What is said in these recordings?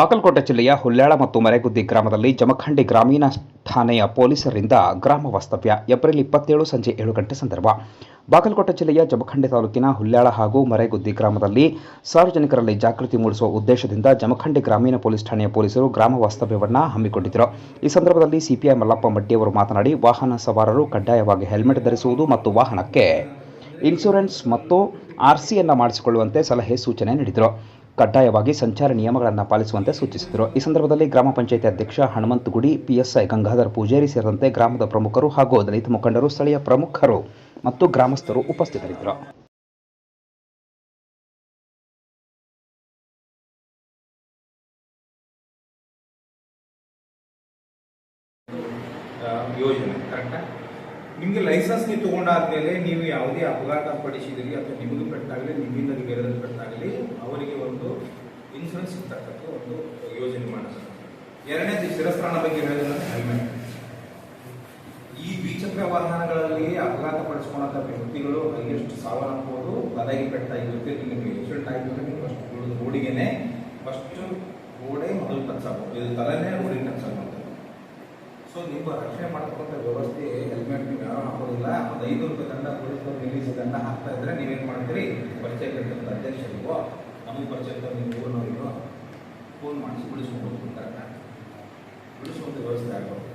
ಬಾಗಲಕೋಟೆ ಜಿಲ್ಲೆಯ ಹುಲ್ಯಾಳ ಮತ್ತು ಮರೆಗುದ್ದಿ ಗ್ರಾಮದಲ್ಲಿ ಜಮಖಂಡಿ ಗ್ರಾಮೀಣ ಠಾಣೆಯ ಪೊಲೀಸರಿಂದ ಗ್ರಾಮ ವಾಸ್ತವ್ಯ, ಏಪ್ರಿಲ್ ಇಪ್ಪತ್ತೇಳು ಸಂಜೆ ಏಳು ಗಂಟೆ ಸಂದರ್ಭ. ಬಾಗಲಕೋಟೆ ಜಿಲ್ಲೆಯ ಜಮಖಂಡಿ ತಾಲೂಕಿನ ಹುಲ್ಯಾಳ ಹಾಗೂ ಮರೆಗುದ್ದಿ ಗ್ರಾಮದಲ್ಲಿ ಸಾರ್ವಜನಿಕರಲ್ಲಿ ಜಾಗೃತಿ ಮೂಡಿಸುವ ಉದ್ದೇಶದಿಂದ ಜಮಖಂಡಿ ಗ್ರಾಮೀಣ ಪೊಲೀಸ್ ಠಾಣೆಯ ಪೊಲೀಸರು ಗ್ರಾಮ ವಾಸ್ತವ್ಯವನ್ನು ಹಮ್ಮಿಕೊಂಡಿದ್ದರು. ಈ ಸಂದರ್ಭದಲ್ಲಿ ಸಿಪಿಐ ಮಲ್ಲಪ್ಪ ಮಡ್ಡಿಯವರು ಮಾತನಾಡಿ, ವಾಹನ ಸವಾರರು ಕಡ್ಡಾಯವಾಗಿ ಹೆಲ್ಮೆಟ್ ಧರಿಸುವುದು ಮತ್ತು ವಾಹನಕ್ಕೆ ಇನ್ಶೂರೆನ್ಸ್ ಮತ್ತು ಆರ್ಸಿಯನ್ನು ಮಾಡಿಸಿಕೊಳ್ಳುವಂತೆ ಸಲಹೆ ಸೂಚನೆ ನೀಡಿದರು. ಕಡ್ಡಾಯವಾಗಿ ಸಂಚಾರ ನಿಯಮಗಳನ್ನು ಪಾಲಿಸುವಂತೆ ಸೂಚಿಸಿದರು. ಈ ಸಂದರ್ಭದಲ್ಲಿ ಗ್ರಾಮ ಪಂಚಾಯತಿ ಅಧ್ಯಕ್ಷ ಹನುಮಂತ ಗುಡಿ ಪಿಎಸ್ಐ ಗಂಗಾಧರ್ ಪೂಜಾರಿ ಸೇರಿದಂತೆ ಗ್ರಾಮದ ಪ್ರಮುಖರು ಹಾಗೂ ದಲಿತ ಮುಖಂಡರು, ಸ್ಥಳೀಯ ಪ್ರಮುಖರು ಮತ್ತು ಗ್ರಾಮಸ್ಥರು ಉಪಸ್ಥಿತರಿದ್ದರು. ಯೋಜನೆ ಕರೆಕ್ಟಾ ನಿಮಗೆ ಲೈಸೆನ್ಸ್ ನೀವು ತಗೊಂಡಾದ್ಮೇಲೆ ನೀವು ಯಾವುದೇ ಅಪಘಾತ ಪಡಿಸಿದಿರಿ ಅಥವಾ ನಿಮಗೂ ಪೆಟ್ಟಾಗಲಿ, ನಿಮ್ಮಿಂದ ನಿಮಗೆ ಪೆಟ್ಟಾಗಲಿ ಇನ್ಶೂರೆನ್ಸ್ ಒಂದು ಯೋಜನೆ ಮಾಡಿಸಿ ಎರಡನೇದು ಶಿರಸ್ತ್ರಾಣ ಬಗ್ಗೆ ಹೇಳಿದ್ರೆ ಹೆಲ್ಮೆಟ್ ಈ ದ್ವಿಚಕ್ರ ವಾಹನಗಳಲ್ಲಿ ಅಪಘಾತ ಪಡಿಸ್ಕೊಂಡಂಥ ವ್ಯಕ್ತಿಗಳು ಹೈಯೆಸ್ಟ್ ಸಾವನ್ನಪ್ಪೋದು ಬದಾಗಿ ಕಟ್ತಾ ಇರುತ್ತೆ ನಿಮಗೆ ಆಕ್ಸಿಡೆಂಟ್ ಆಗಿದ್ರೆ ನೀವು ಫಸ್ಟ್ ರೋಡಿಗೆನೆ ಫಸ್ಟ್ ರೋಡೇ ಮೊದಲು ಟಚ್ ಆಗ್ಬೋದು. ಇದು ತಲೆನೇ ರೋಡಿಗೆ ಟಚ್ ಆಗ್ಬೋದು. ಸೊ ನಿಮ್ಮ ರಕ್ಷಣೆ ಮಾಡ್ತಕ್ಕಂಥ ವ್ಯವಸ್ಥೆ ಹೆಲ್ಮೆಟ್ ನೀವು ಯಾರು ಹಾಕೋದಿಲ್ಲ. ಒಂದು ಐದು ರೂಪಾಯಿ ದಂಡ ಪೊಲೀಸರು ನಿಲ್ಲಿಸಿ ದಂಡ ಹಾಕ್ತಾ ಇದ್ರೆ ನೀವೇನು ಮಾಡ್ತೀರಿ? ಪರಿಚಯ ಕಟ್ಟಿದ ಅಧ್ಯಕ್ಷರಿಗೋ, ನಮಗೆ ಪರಿಚಯ ನೀವು ಊರಿನವರಿಗೋ ಫೋನ್ ಮಾಡಿಸಿ ಬಿಡಿಸ್ಕೊಂಡು ಹೋಗ್ತಾರೆ ವ್ಯವಸ್ಥೆ ಆಗೋದು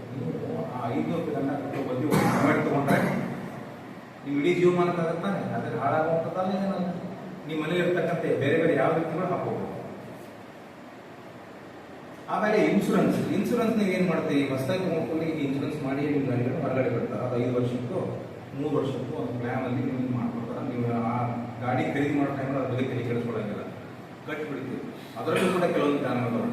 ಆ ಐದು ದಂಡ ಬಂದು ಹೆಲ್ಮೆಟ್ ತೊಗೊಂಡ್ರೆ ನೀವು ಇಡೀ ಜೀವಮಾನ ಅದ್ರ ಅದಕ್ಕೆ ಏನಲ್ಲ ನಿಮ್ಮ ಮನೇಲಿ ಇರ್ತಕ್ಕಂಥ ಬೇರೆ ಬೇರೆ ಯಾವ ವ್ಯಕ್ತಿಗಳು ಹಾಕೋಬಹುದು ಆಮೇಲೆ ಇನ್ಶೂರೆನ್ಸ್ ಇನ್ಶೂರೆನ್ಸ್ ನೀವು ಏನು ಮಾಡ್ತೀವಿ ಹೊಸದಾಗಿ ಹೋಗ್ಕೊಂಡು ಈಗ ಇನ್ಶೂರೆನ್ಸ್ ಮಾಡಿ ನಿಮ್ಮ ಗಾಡಿಗಳು ಹೊರಗಡೆ ಬಿಡ್ತಾರೆ. ಅದು ಐದು ವರ್ಷಕ್ಕೂ, ಮೂರು ವರ್ಷಕ್ಕೂ ಒಂದು ಪ್ಲ್ಯಾನಲ್ಲಿ ನಿಮ್ಗೆ ಮಾಡ್ಕೊಡ್ತಾರೆ. ನೀವು ಆ ಗಾಡಿ ಖರೀದಿ ಮಾಡೋ ಟೈಮಲ್ಲಿ ಅದ್ರ ತಲೆ ಕೆಡಿಸ್ಕೊಳ್ಳೋಂಗಿಲ್ಲ ಕಟ್ಟಿ ಬಿಡ್ತೀವಿ ಅದರಲ್ಲೂ ಕೂಡ ಕೆಲವೊಂದು ಕಾರಣಗಳು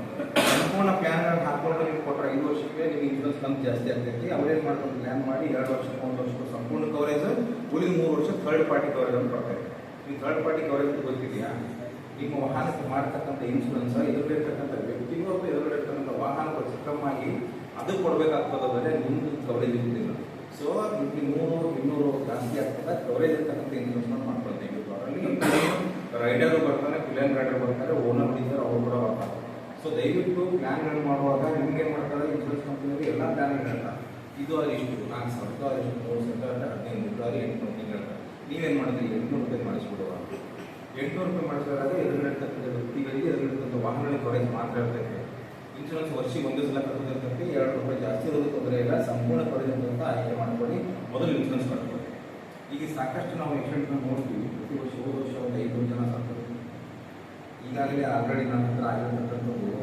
ಸಂಪೂರ್ಣ ಪ್ಲ್ಯಾನ್ ಹಾಕೊಂಡು ನೀವು ಕೊಟ್ಟರೆ ಐದು ವರ್ಷಕ್ಕೆ ನಿಮಗೆ ಇನ್ಶೂರೆನ್ಸ್ ಕಂತು ಜಾಸ್ತಿ ಆಗ್ತೈತಿ. ಅವ್ರೇನು ಮಾಡ್ಕೊಂಡು ಪ್ಲ್ಯಾನ್ ಮಾಡಿ ಎರಡು ವರ್ಷಕ್ಕೆ ಒಂದು ವರ್ಷಕ್ಕೂ ಸಂಪೂರ್ಣ ಕವರೇಜ್ ಉಳಿದ ಮೂರು ವರ್ಷ ಥರ್ಡ್ ಪಾರ್ಟಿ ಕವರೇಜ್ ಅಂತ ಕೊಡ್ತಾರೆ. ನೀವು ಥರ್ಡ್ ಪಾರ್ಟಿ ಕವರೇಜ್ ಅಂತ ಗೊತ್ತಿದೆಯಾ? ನಿಮ್ಮ ವಾಹನಕ್ಕೆ ಮಾಡ್ತಕ್ಕಂಥ ಇನ್ಶೂರೆನ್ಸ್ ಎದುರಿರ್ತಕ್ಕಂಥ ವ್ಯಕ್ತಿಗೂ ಅಥವಾ ಎದುರಿರ್ತಕ್ಕಂಥ ವಾಹನಗಳು ಸಿಕ್ಕಮ್ಮಾಗಿ ಅದು ಕೊಡಬೇಕಾಗ್ತದೆ ನಿಮ್ಮದು ಕವರೇಜ್ ಇರುವುದಿಲ್ಲ. ಸೊ ನಿಮಗೆ ಮೂರು, ಇನ್ನೂರು ಜಾಸ್ತಿ ಆಗ್ತದೆ ಕವರೇಜ್ ಇರ್ತಕ್ಕಂಥ ಇನ್ಶೂರೆನ್ಸ್ ಮಾಡ್ಕೊಳ್ತೀವಿ. ರೈಡರು ಬರ್ತಾರೆ ಪ್ಲೇನ್ ರೈಡರ್ ಬರ್ತಾರೆ, ಓನರ್ ಹೊಡಿತಾರೆ ಅವ್ರು ಕೂಡ ಬರ್ತಾರೆ. ಸೊ ದಯವಿಟ್ಟು ಪ್ಲ್ಯಾನ್ಗಳು ಮಾಡುವಾಗ ನಿಮ್ಗೆ ಏನು ಮಾಡ್ತಾರೆ ಇನ್ಶೂರೆನ್ಸ್ ಕಂಪ್ನಿಯಲ್ಲಿ ಎಲ್ಲ ಪ್ಲಾನ್ ಹೇಳ್ತಾರೆ. ಇದು ಅದು ಇಷ್ಟು ನಾಲ್ಕು ಸಾವಿರದ ಅದು ಇಷ್ಟು, ಮೂರು ಸಾವಿರದ ಹದಿನೈದು ರೂಪಾಯಿ ಎಂಟು ರೂಪಾಯಿ ಹೇಳ್ತಾರೆ. ನೀವೇನು ಮಾಡ್ತೀರಿ? ಎಂಟುನೂರು ರೂಪಾಯಿ ಮಾಡಿಸ್ಬಿಡುವ. ಎಂಟುನೂರು ರೂಪಾಯಿ ಮಾಡಿಸಿದಾಗ ಎದುರಿರ್ತಕ್ಕಂಥ ವ್ಯಕ್ತಿಗಳಿಗೆ ಎದುರಿರ್ತಕ್ಕಂಥ ವಾಹನಗಳಿಗೆ ಕವರೇಜ್ ಮಾತ್ರ ಇರ್ತೈತೆ. ಇನ್ಶೂರೆನ್ಸ್ ವರ್ಷಕ್ಕೆ ಒಂದೇ ಸಲ ಕಟ್ಟೋದಕ್ಕೆ ಎರಡು ರೂಪಾಯಿ ಜಾಸ್ತಿ ಇರೋದು ತೊಂದರೆ ಇಲ್ಲ. ಸಂಪೂರ್ಣ ಕವರೇಜ್ ಅಂತ ಆಯ್ಕೆ ಮಾಡ್ಕೊಳ್ಳಿ. ಮೊದಲು ಇನ್ಶೂರೆನ್ಸ್ ಕಟ್ಕೊಳ್ಳಿ. ಈಗ ಸಾಕಷ್ಟು ನಾವು ಆಕ್ಸಿಡೆಂಟ್ನ ನೋಡ್ತೀವಿ. ಪ್ರತಿ ವರ್ಷ ಹೋದ ವರ್ಷ ಒಂದು ಐದು ಜನ ಸತ್ತು ಈಗಾಗಲೇ ಆಲ್ರೆಡಿ ನನ್ನ ಹತ್ರ ಆಗಿರ್ತಕ್ಕಂಥದ್ದು